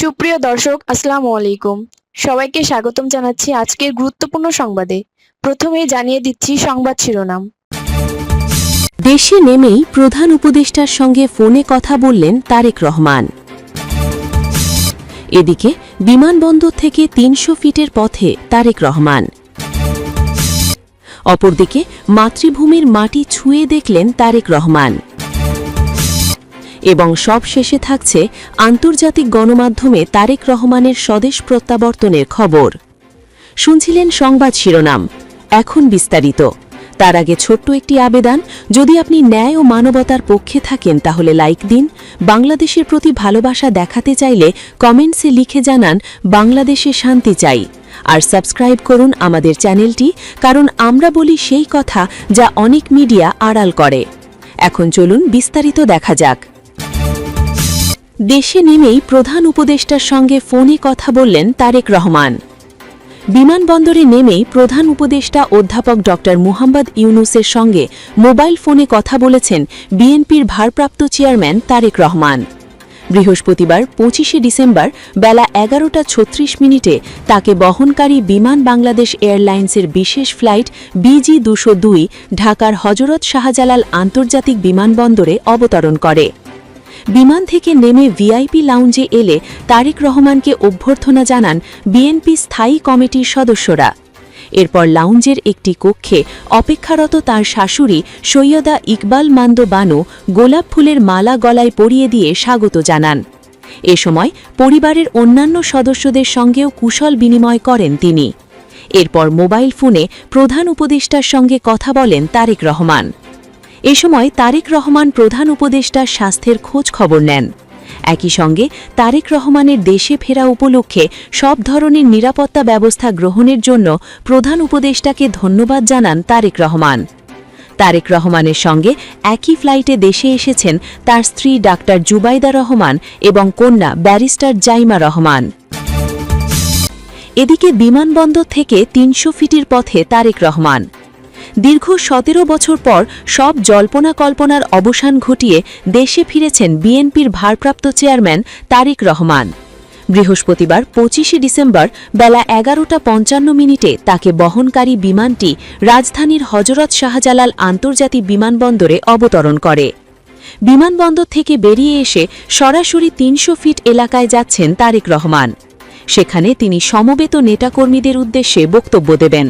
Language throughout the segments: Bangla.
সুপ্রিয় দর্শক, আসসালামু আলাইকুম। সবাইকে স্বাগতম জানাচ্ছি আজকের গুরুত্বপূর্ণ সংবাদে। প্রথমেই জানিয়ে দিচ্ছি সংবাদ শিরোনাম। দেশে নেমেই প্রধান উপদেষ্টার সঙ্গে ফোনে কথা বললেন তারেক রহমান। এদিকে, বিমানবন্দর থেকে তিনশো ফিটের পথে তারেক রহমান। অপরদিকে, মাতৃভূমির মাটি ছুঁয়ে দেখলেন তারেক রহমান। এবং সব শেষে থাকছে আন্তর্জাতিক গণমাধ্যমে তারেক রহমানের স্বদেশ প্রত্যাবর্তনের খবর। শুনছিলেন সংবাদ শিরোনাম, এখন বিস্তারিত। তার আগে ছোট্ট একটি আবেদন, যদি আপনি ন্যায় ও মানবতার পক্ষে থাকেন তাহলে লাইক দিন, বাংলাদেশের প্রতি ভালোবাসা দেখাতে চাইলে কমেন্টসে লিখে জানান, বাংলাদেশে শান্তি চাই। আর সাবস্ক্রাইব করুন আমাদের চ্যানেলটি, কারণ আমরা বলি সেই কথা যা অনেক মিডিয়া আড়াল করে। এখন চলুন বিস্তারিত দেখা যাক। দেশে নেমেই প্রধান উপদেষ্টার সঙ্গে ফোনে কথা বললেন তারেক রহমান। বিমানবন্দরে নেমেই প্রধান উপদেষ্টা অধ্যাপক ড মুহাম্মদ ইউনুসের সঙ্গে মোবাইল ফোনে কথা বলেছেন বিএনপির ভারপ্রাপ্ত চেয়ারম্যান তারেক রহমান। বৃহস্পতিবার পঁচিশে ডিসেম্বর বেলা এগারোটা ছত্রিশ মিনিটে তাকে বহনকারী বিমান বাংলাদেশ এয়ারলাইন্সের বিশেষ ফ্লাইট বিজি দুশো ঢাকার হজরত শাহজালাল আন্তর্জাতিক বিমানবন্দরে অবতরণ করে। বিমান থেকে নেমে ভিআইপি লাউঞ্জে এলে তারেক রহমানকে অভ্যর্থনা জানান বিএনপি স্থায়ী কমিটির সদস্যরা। এরপর লাউঞ্জের একটি কক্ষে অপেক্ষারত তার শাশুড়ি সৈয়দা ইকবাল মান্দ বানু গোলাপ ফুলের মালা গলায় পরিয়ে দিয়ে স্বাগত জানান। এ সময় পরিবারের অন্যান্য সদস্যদের সঙ্গেও কুশল বিনিময় করেন তিনি। এরপর মোবাইল ফোনে প্রধান উপদেষ্টার সঙ্গে কথা বলেন তারেক রহমান। এ সময় তারেক রহমান প্রধান উপদেষ্টার স্বাস্থ্যের খোঁজ খবর নেন। একই সঙ্গে তারেক রহমানের দেশে ফেরা উপলক্ষে সব ধরনের নিরাপত্তা ব্যবস্থা গ্রহণের জন্য প্রধান উপদেষ্টাকে ধন্যবাদ জানান তারেক রহমান। তারেক রহমানের সঙ্গে একই ফ্লাইটে দেশে এসেছেন তার স্ত্রী ডাক্তার জুবাইদা রহমান এবং কন্যা ব্যারিস্টার জাইমা রহমান। এদিকে বিমানবন্দর থেকে তিনশো ফিটির পথে তারেক রহমান। দীর্ঘ সতেরো বছর পর সব জল্পনা কল্পনার অবসান ঘটিয়ে দেশে ফিরেছেন বিএনপির ভারপ্রাপ্ত চেয়ারম্যান তারেক রহমান। বৃহস্পতিবার পঁচিশে ডিসেম্বর বেলা এগারোটা পঞ্চান্ন মিনিটে তাকে বহনকারী বিমানটি রাজধানীর হজরত শাহজালাল আন্তর্জাতিক বিমানবন্দরে অবতরণ করে। বিমানবন্দর থেকে বেরিয়ে এসে সরাসরি তিনশো ফিট এলাকায় যাচ্ছেন তারেক রহমান। সেখানে তিনি সমবেত নেতাকর্মীদের উদ্দেশ্যে বক্তব্য দেবেন।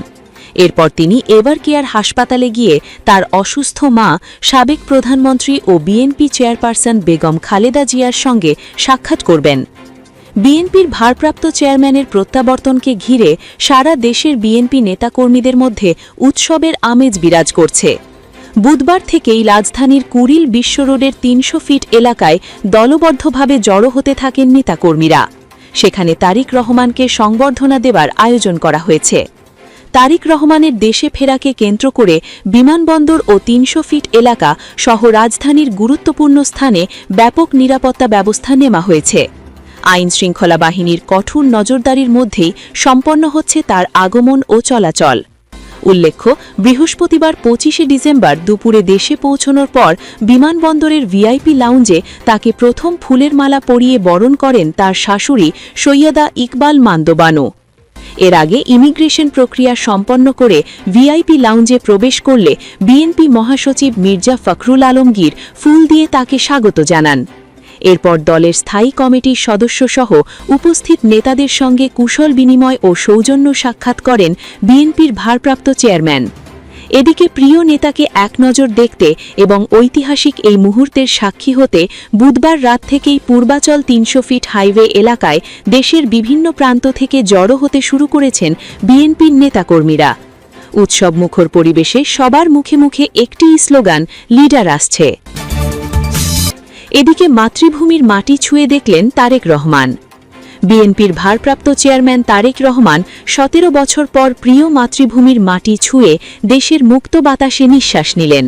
এরপর তিনি এভার কেয়ার হাসপাতালে গিয়ে তার অসুস্থ মা, সাবেক প্রধানমন্ত্রী ও বিএনপি চেয়ারপারসন বেগম খালেদা জিয়ার সঙ্গে সাক্ষাৎ করবেন। বিএনপির ভারপ্রাপ্ত চেয়ারম্যানের প্রত্যাবর্তনকে ঘিরে সারা দেশের বিএনপি নেতাকর্মীদের মধ্যে উৎসবের আমেজ বিরাজ করছে। বুধবার থেকেই রাজধানীর কুড়িল বিশ্ব রোডের তিনশো ফিট এলাকায় দলবদ্ধভাবে জড়ো হতে থাকেন নেতাকর্মীরা। সেখানে তারিক রহমানকে সংবর্ধনা দেবার আয়োজন করা হয়েছে। তারিক রহমানের দেশে ফেরাকে কেন্দ্র করে বিমানবন্দর ও তিনশো ফিট এলাকা সহ রাজধানীর গুরুত্বপূর্ণ স্থানে ব্যাপক নিরাপত্তা ব্যবস্থা নেওয়া হয়েছে। আইন শৃঙ্খলা বাহিনীর কঠোর নজরদারির মধ্যেই সম্পন্ন হচ্ছে তার আগমন ও চলাচল। উল্লেখ্য, বৃহস্পতিবার পঁচিশে ডিসেম্বর দুপুরে দেশে পৌঁছনোর পর বিমানবন্দরের ভিআইপি লাউঞ্জে তাকে প্রথম ফুলের মালা পরিয়ে বরণ করেন তার শাশুড়ি সৈয়দা ইকবাল মান্দবানু। এর আগে ইমিগ্রেশন প্রক্রিয়া সম্পন্ন করে ভিআইপি লাউঞ্জে প্রবেশ করলে বিএনপি মহাসচিব মির্জা ফখরুল আলমগীর ফুল দিয়ে তাকে স্বাগত জানান। এরপর দলের স্থায়ী কমিটির সদস্যসহ উপস্থিত নেতাদের সঙ্গে কুশল বিনিময় ও সৌজন্য সাক্ষাৎ করেন বিএনপির ভারপ্রাপ্ত চেয়ারম্যান। এদিকে প্রিয় নেতাকে এক নজর দেখতে এবং ঐতিহাসিক এই মুহূর্তের সাক্ষী হতে বুধবার রাত থেকেই পূর্বাচল তিনশো ফিট হাইওয়ে এলাকায় দেশের বিভিন্ন প্রান্ত থেকে জড়ো হতে শুরু করেছেন বিএনপির নেতাকর্মীরা। উৎসব মুখর পরিবেশে সবার মুখে মুখে একটিই স্লোগান, লিডার আসছে। এদিকে মাতৃভূমির মাটি ছুঁয়ে দেখলেন তারেক রহমান। বিএনপির ভারপ্রাপ্ত চেয়ারম্যান তারেক রহমান সতেরো বছর পর প্রিয় মাতৃভূমির মাটি ছুঁয়ে দেশের মুক্ত বাতাসে নিঃশ্বাস নিলেন।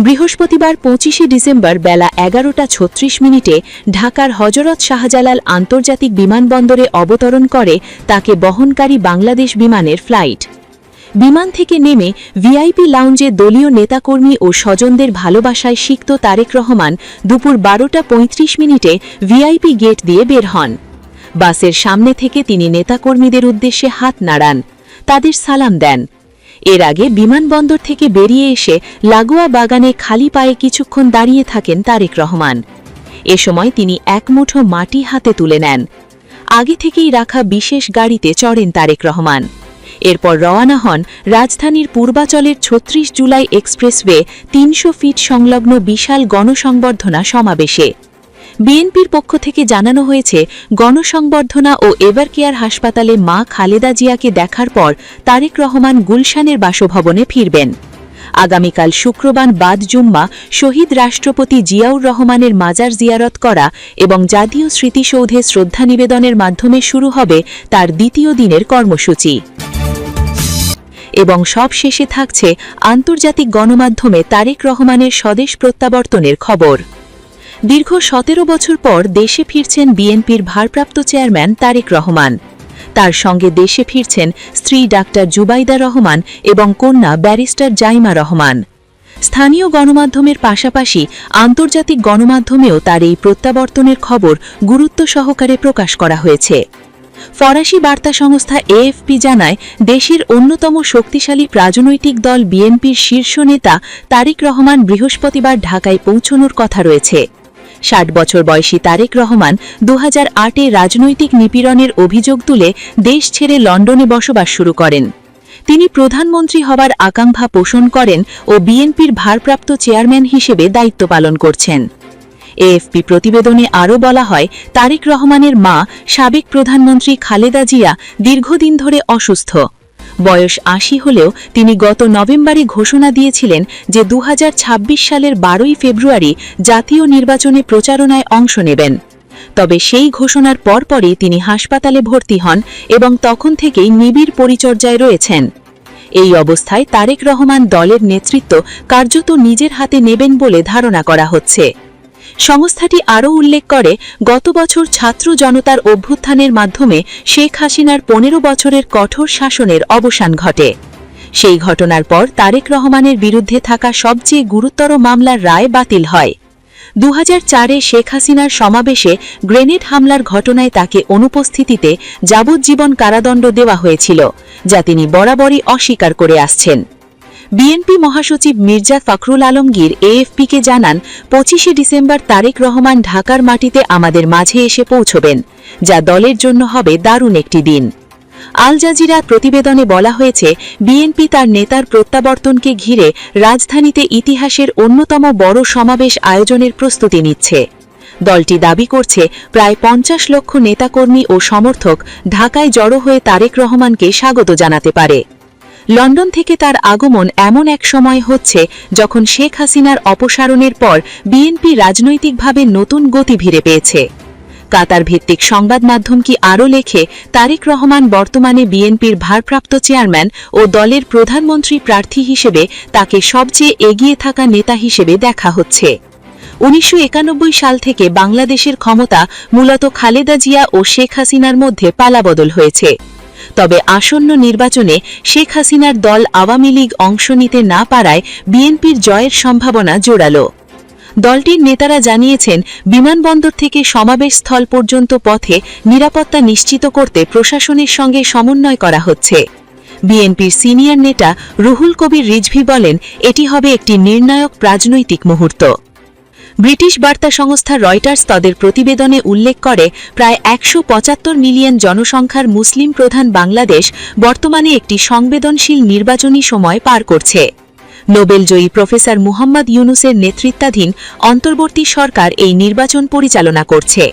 বৃহস্পতিবার পঁচিশে ডিসেম্বর বেলা এগারোটা ছত্রিশ মিনিটে ঢাকার হজরত শাহজালাল আন্তর্জাতিক বিমানবন্দরে অবতরণ করে তাকে বহনকারী বাংলাদেশ বিমানের ফ্লাইট। বিমান থেকে নেমে ভিআইপি লাউঞ্জে দলীয় নেতাকর্মী ও স্বজনদের ভালোবাসায় সিক্ত তারেক রহমান দুপুর বারোটা পঁয়ত্রিশ মিনিটে ভিআইপি গেট দিয়ে বের হন। বাসের সামনে থেকে তিনি নেতাকর্মীদের উদ্দেশ্যে হাত নাড়ান। তাদের সালাম দেন। এর আগে বিমানবন্দর থেকে বেরিয়ে এসে লাগোয়া বাগানে খালি পায়ে কিছুক্ষণ দাঁড়িয়ে থাকেন তারেক রহমান। এ সময় তিনি এক মুঠো মাটি হাতে তুলে নেন। আগে থেকেই রাখা বিশেষ গাড়িতে চড়েন তারেক রহমান। এরপর রওয়ানা হন রাজধানীর পূর্বাচলের ছত্রিশ জুলাই এক্সপ্রেসওয়ে তিনশো ফিট সংলগ্ন বিশাল গণসংবর্ধনা সমাবেশে। বিএনপির পক্ষ থেকে জানানো হয়েছে, গণসংবর্ধনা ও এভারকেয়ার হাসপাতালে মা খালেদা জিয়াকে দেখার পর তারেক রহমান গুলশানের বাসভবনে ফিরবেন। আগামীকাল শুক্রবার বাদ জুম্মা শহীদ রাষ্ট্রপতি জিয়াউর রহমানের মাজার জিয়ারত করা এবং জাতীয় স্মৃতিসৌধে শ্রদ্ধা নিবেদনের মাধ্যমে শুরু হবে তার দ্বিতীয় দিনের কর্মসূচি। এবং সব শেষে থাকছে আন্তর্জাতিক গণমাধ্যমে তারেক রহমানের স্বদেশ প্রত্যাবর্তনের খবর। দীর্ঘ সতেরো বছর পর দেশে ফিরছেন বিএনপির ভারপ্রাপ্ত চেয়ারম্যান তারেক রহমান। তার সঙ্গে দেশে ফিরছেন স্ত্রী ডাক্তার জুবাইদা রহমান এবং কন্যা ব্যারিস্টার জাইমা রহমান। স্থানীয় গণমাধ্যমের পাশাপাশি আন্তর্জাতিক গণমাধ্যমেও তার এই প্রত্যাবর্তনের খবর গুরুত্ব সহকারে প্রকাশ করা হয়েছে। ফরাসি বার্তা সংস্থা এএফপি জানায়, দেশের অন্যতম শক্তিশালী রাজনৈতিক দল বিএনপির শীর্ষ নেতা তারেক রহমান বৃহস্পতিবার ঢাকায় পৌঁছনোর কথা রয়েছে। ষাট বছর বয়সী তারেক রহমান দু আটে রাজনৈতিক নিপীড়নের অভিযোগ তুলে দেশ ছেড়ে লন্ডনে বসবাস শুরু করেন। তিনি প্রধানমন্ত্রী হবার আকাঙ্ক্ষা পোষণ করেন ও বিএনপির ভারপ্রাপ্ত চেয়ারম্যান হিসেবে দায়িত্ব পালন করছেন। এএফপি প্রতিবেদনে আরও বলা হয়, তারেক রহমানের মা সাবেক প্রধানমন্ত্রী খালেদা জিয়া দীর্ঘদিন ধরে অসুস্থ। বয়স আশি হলেও তিনি গত নভেম্বরে ঘোষণা দিয়েছিলেন যে দু হাজার ছাব্বিশ সালের বারোই ফেব্রুয়ারি জাতীয় নির্বাচনে প্রচারণায় অংশ নেবেন। তবে সেই ঘোষণার পরপরই তিনি হাসপাতালে ভর্তি হন এবং তখন থেকেই নিবিড় পরিচর্যায় রয়েছেন। এই অবস্থায় তারেক রহমান দলের নেতৃত্ব কার্যত নিজের হাতে নেবেন বলে ধারণা করা হচ্ছে। সংস্থাটি আরও উল্লেখ করে, গত বছর ছাত্র জনতার অভ্যুত্থানের মাধ্যমে শেখ হাসিনার পনেরো বছরের কঠোর শাসনের অবসান ঘটে। সেই ঘটনার পর তারেক রহমানের বিরুদ্ধে থাকা সবচেয়ে গুরুতর মামলার রায় বাতিল হয়। দু চারে শেখ হাসিনার সমাবেশে গ্রেনেড হামলার ঘটনায় তাকে অনুপস্থিতিতে যাবজ্জীবন কারাদণ্ড দেওয়া হয়েছিল, যা তিনি বরাবরই অস্বীকার করে আসছেন। বিএনপি মহাসচিব মির্জা ফখরুল আলমগীর এএফপিকে জানান, পঁচিশে ডিসেম্বর তারেক রহমান ঢাকার মাটিতে আমাদের মাঝে এসে পৌঁছবেন, যা দলের জন্য হবে দারুণ একটি দিন। আল জাজিরার প্রতিবেদনে বলা হয়েছে, বিএনপি তার নেতার প্রত্যাবর্তনকে ঘিরে রাজধানীতে ইতিহাসের অন্যতম বড় সমাবেশ আয়োজনের প্রস্তুতি নিচ্ছে। দলটি দাবি করছে, প্রায় পঞ্চাশ লক্ষ নেতাকর্মী ও সমর্থক ঢাকায় জড়ো হয়ে তারেক রহমানকে স্বাগত জানাতে পারে। লন্ডন থেকে তার আগমন এমন এক সময় হচ্ছে যখন শেখ হাসিনার অপসারণের পর বিএনপি রাজনৈতিকভাবে নতুন গতি ভিড়ে পেয়েছে। কাতার ভিত্তিক সংবাদ মাধ্যম কি আরও লেখে, তারেক রহমান বর্তমানে বিএনপির ভারপ্রাপ্ত চেয়ারম্যান ও দলের প্রধানমন্ত্রী প্রার্থী হিসেবে তাকে সবচেয়ে এগিয়ে থাকা নেতা হিসেবে দেখা হচ্ছে। উনিশশো একানব্বই সাল থেকে বাংলাদেশের ক্ষমতা মূলত খালেদা জিয়া ও শেখ হাসিনার মধ্যে পালাবদল হয়েছে। তবে আসন্ন নির্বাচনে শেখ হাসিনার দল আওয়ামী লীগ অংশ নিতে না পারায় বিএনপির জয়ের সম্ভাবনা জোরালো। দলটির নেতারা জানিয়েছেন, বিমানবন্দর থেকে সমাবেশস্থল পর্যন্ত পথে নিরাপত্তা নিশ্চিত করতে প্রশাসনের সঙ্গে সমন্বয় করা হচ্ছে। বিএনপির সিনিয়র নেতা রুহুল কবির রিজভি বলেন, এটি হবে একটি নির্ণায়ক রাজনৈতিক মুহূর্ত। ব্রিটিশ বার্তা সংস্থা রয়টার্স তাদের প্রতিবেদনে উল্লেখ করে, প্রায় একশো পঁচাত্তর মিলিয়ন জনসংখ্যার মুসলিম প্রধান বাংলাদেশ বর্তমানে একটি সংবেদনশীল নির্বাচনী সময় পার করছে। নোবেলজয়ী প্রফেসর মুহাম্মদ ইউনুসের নেতৃত্বাধীন অন্তর্বর্তী সরকার এই নির্বাচন পরিচালনা করছে।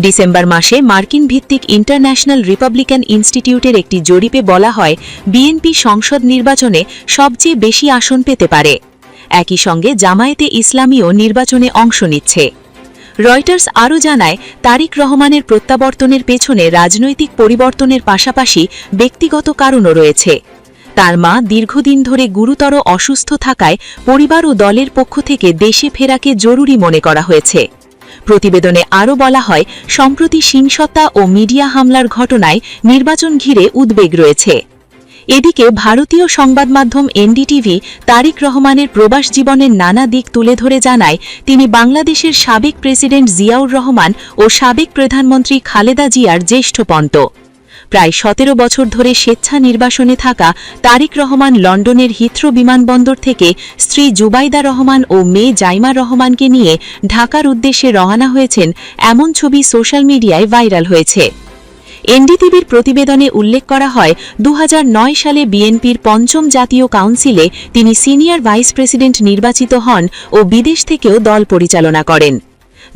ডিসেম্বর মাসে মার্কিন ভিত্তিক ইন্টারন্যাশনাল রিপাবলিকান ইনস্টিটিউটের একটি জরিপে বলা হয়, বিএনপি সংসদ নির্বাচনে সবচেয়ে বেশি আসন পেতে পারে। একই সঙ্গে জামায়াতে ইসলামীও নির্বাচনে অংশ নিচ্ছে। রয়টার্স আরও জানায়, তারিক রহমানের প্রত্যাবর্তনের পেছনে রাজনৈতিক পরিবর্তনের পাশাপাশি ব্যক্তিগত কারণও রয়েছে। তার মা দীর্ঘদিন ধরে গুরুতর অসুস্থ থাকায় পরিবার ও দলের পক্ষ থেকে দেশে ফেরাকে জরুরি মনে করা হয়েছে। প্রতিবেদনে আরও বলা হয়, সম্প্রতি হিংসতা ও মিডিয়া হামলার ঘটনায় নির্বাচন ঘিরে উদ্বেগ রয়েছে। এদিকে ভারতীয় সংবাদ মাধ্যম এনডিটিভি তারিক রহমানের প্রবাস জীবনের নানা দিক তুলে ধরে জানায়, তিনি বাংলাদেশের সাবেক প্রেসিডেন্ট জিয়াউর রহমান ও সাবেক প্রধানমন্ত্রী খালেদা জিয়ার জ্যেষ্ঠ পন্ত প্রায় সতেরো বছর ধরে স্বেচ্ছা নির্বাসনে থাকা তারিক রহমান লন্ডনের হিথ্রো বিমানবন্দর থেকে স্ত্রী জুবাইদা রহমান ও মেয়ে জাইমা রহমানকে নিয়ে ঢাকার উদ্দেশ্যে রওনা হয়েছেন, এমন ছবি সোশ্যাল মিডিয়ায় ভাইরাল হয়েছে। এনডিটিভির প্রতিবেদনে উল্লেখ করা হয় দু হাজার নয় সালে বিএনপির পঞ্চম জাতীয় কাউন্সিলে তিনি সিনিয়র ভাইস প্রেসিডেন্ট নির্বাচিত হন ও বিদেশ থেকেও দল পরিচালনা করেন।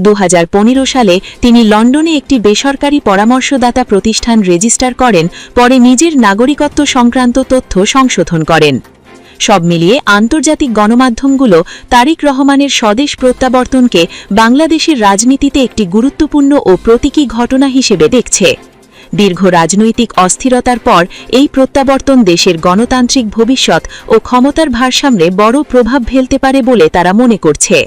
দু হাজার পনেরো সালে তিনি লন্ডনে একটি বেসরকারি পরামর্শদাতা প্রতিষ্ঠান রেজিস্টার করেন, পরে নিজের নাগরিকত্ব সংক্রান্ত তথ্য সংশোধন করেন। সব মিলিয়ে আন্তর্জাতিক গণমাধ্যমগুলো তারিক রহমানের স্বদেশ প্রত্যাবর্তনকে বাংলাদেশের রাজনীতিতে একটি গুরুত্বপূর্ণ ও প্রতীকী ঘটনা হিসেবে দেখছে। দীর্ঘ রাজনৈতিক অস্থিরতার পর এই প্রত্যাবর্তন দেশের গণতান্ত্রিক ভবিষ্যৎ ও ক্ষমতার ভারসাম্যে বড় প্রভাব ফেলতে পারে বলে তারা মনে করছে।